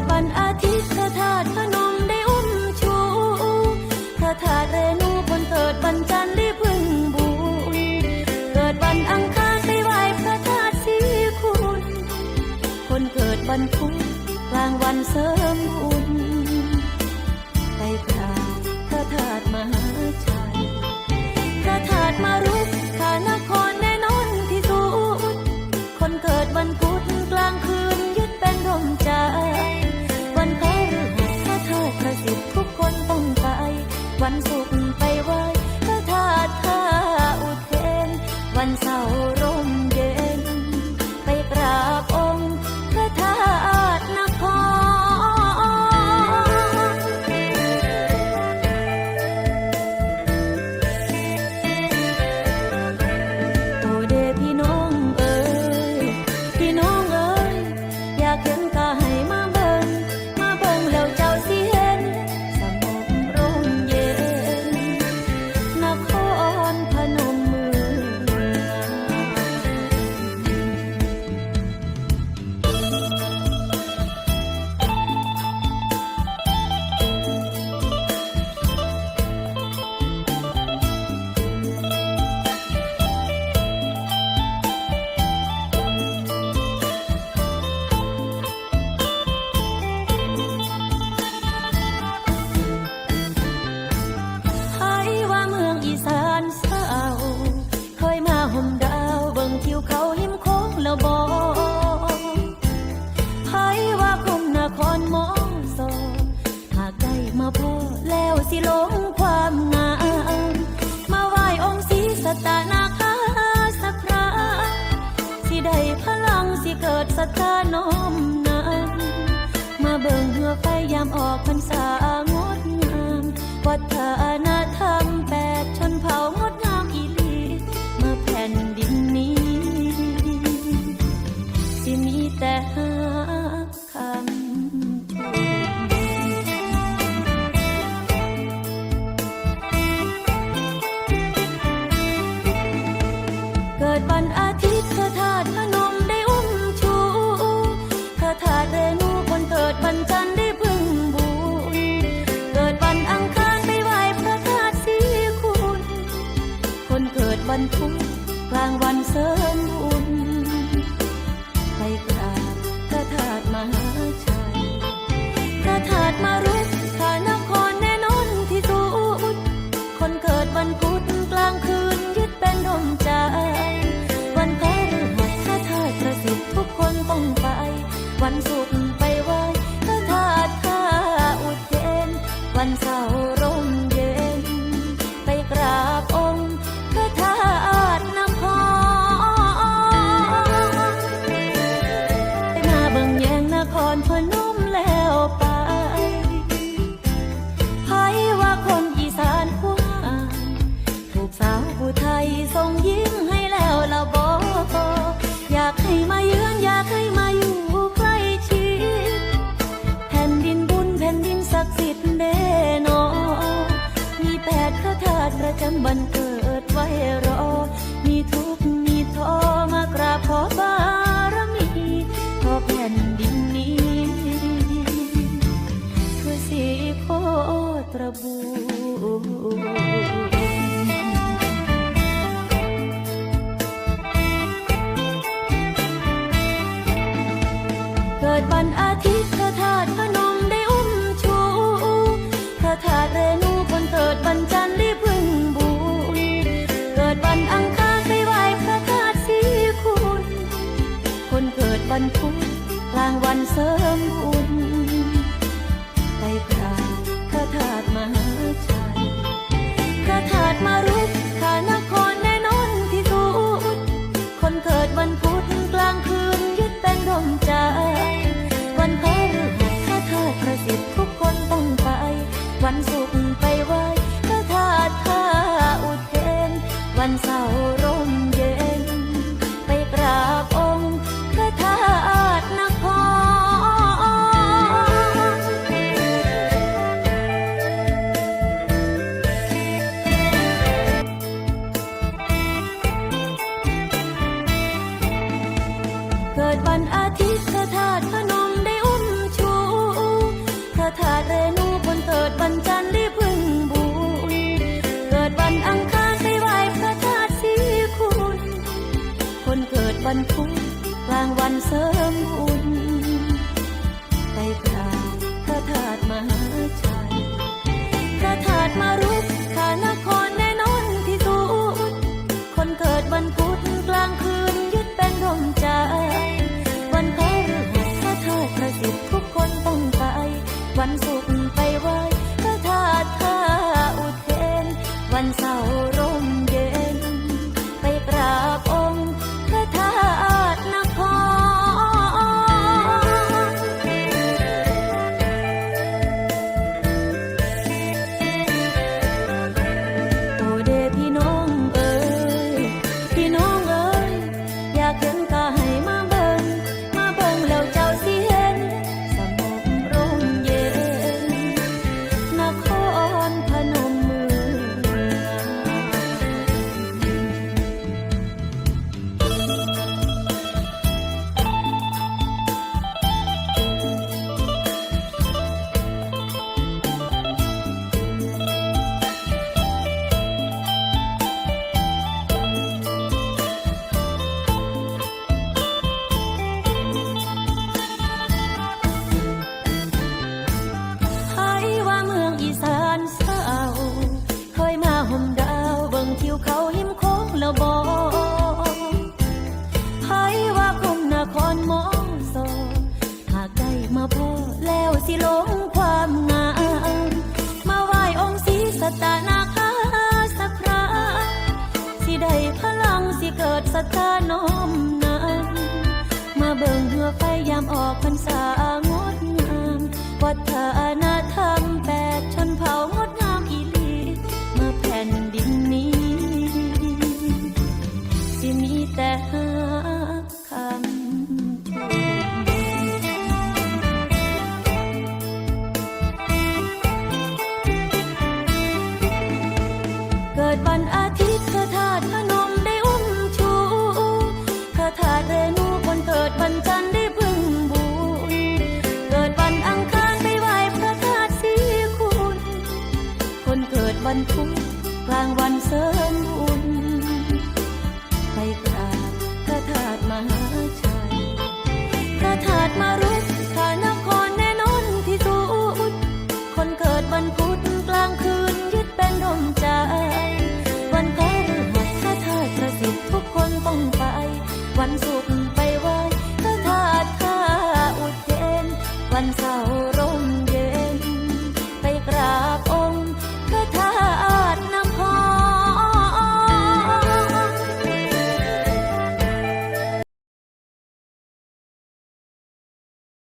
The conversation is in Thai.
ดวันอาทิตย์พระธาตุพนมได้อุ้มชูพระธาตุเรนูคนเกิดวันจันทร์ได้พึ่งบุญเกิดวันอังคารได้ไหวพระธาตุสีคุณ คนเกิดวันพุธกลางวันเสริมบุญ อกพรรษา ระจำบันเกิดไว้รอ มีทุกข์มีท้อมากราบขอบารมีขอแผ่นดินนี้คือสีโคตรบูเกิดวันอาทิตย์พระธาตุ ริมบุญไปกราบพระาตุมหาชัยข้าธาดมารุกข้านครแน่นอนที่สุด คนเกิดวันพุธกลางคืนยึดเป็นดมใจ วันพฤหัสข้าธาดประสิทธิ์ทุกคนต้องไป วันศุกร์ไปไหว้ข้าธาตุท่าอุเทนวันเสาร์ วันพุธกลางวันเสริมอุ่นไปกราบพระธาตุมหาชัยพระธาตุมารุกขานครแน่นอนที่สุดคนเกิดวันพุธกลางคืน คนมองอซหากใกล้มาพอแล้วสิลงความงามมาไหว้องค์ศรีสตานาคาสักคราสิได้พลังสิเกิดสตาน้อมนานมาเบิ่งเหือไฟยามออกพรรษางดงามวัฒน 赶走。